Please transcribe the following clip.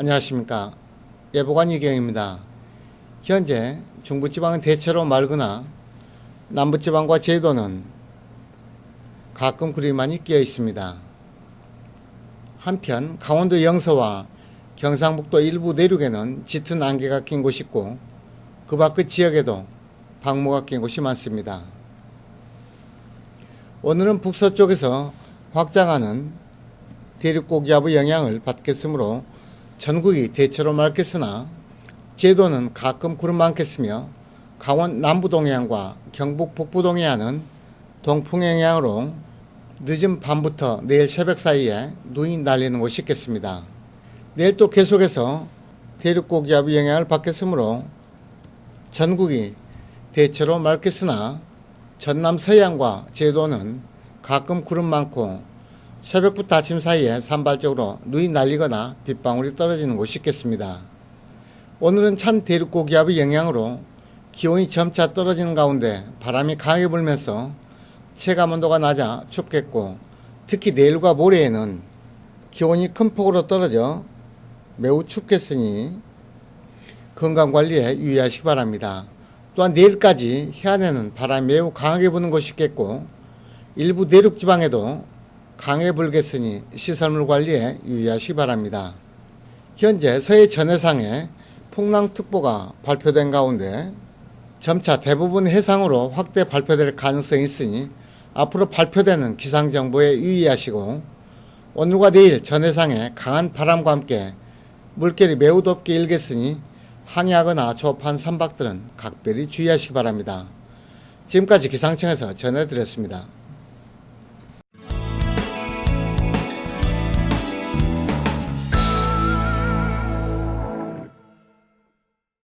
안녕하십니까. 예보관 이경입니다. 현재 중부지방은 대체로 맑으나 남부지방과 제도는 가끔 구름만이 끼어 있습니다. 한편 강원도 영서와 경상북도 일부 내륙에는 짙은 안개가 낀 곳이 있고 그 밖의 지역에도 방모가 낀 곳이 많습니다. 오늘은 북서쪽에서 확장하는 대륙고기압의 영향을 받겠으므로 전국이 대체로 맑겠으나 제도는 가끔 구름 많겠으며 강원 남부 동해안과 경북 북부 동해안은 동풍 영향으로 늦은 밤부터 내일 새벽 사이에 눈이 날리는 곳이 있겠습니다. 내일 또 계속해서 대륙고기압의 영향을 받겠으므로 전국이 대체로 맑겠으나 전남 서해안과 제도는 가끔 구름 많고 새벽부터 아침 사이에 산발적으로 눈이 날리거나 빗방울이 떨어지는 곳이 있겠습니다. 오늘은 찬 대륙 고기압의 영향으로 기온이 점차 떨어지는 가운데 바람이 강하게 불면서 체감 온도가 낮아 춥겠고 특히 내일과 모레에는 기온이 큰 폭으로 떨어져 매우 춥겠으니 건강관리에 유의하시기 바랍니다. 또한 내일까지 해안에는 바람이 매우 강하게 부는 곳이 있겠고 일부 내륙 지방에도 강해 불겠으니 시설물 관리에 유의하시기 바랍니다. 현재 서해 전해상에 풍랑특보가 발표된 가운데 점차 대부분 해상으로 확대 발표될 가능성이 있으니 앞으로 발표되는 기상정보에 유의하시고 오늘과 내일 전해상에 강한 바람과 함께 물결이 매우 덥게 일겠으니 항해하거나 조업한 선박들은 각별히 주의하시기 바랍니다. 지금까지 기상청에서 전해드렸습니다.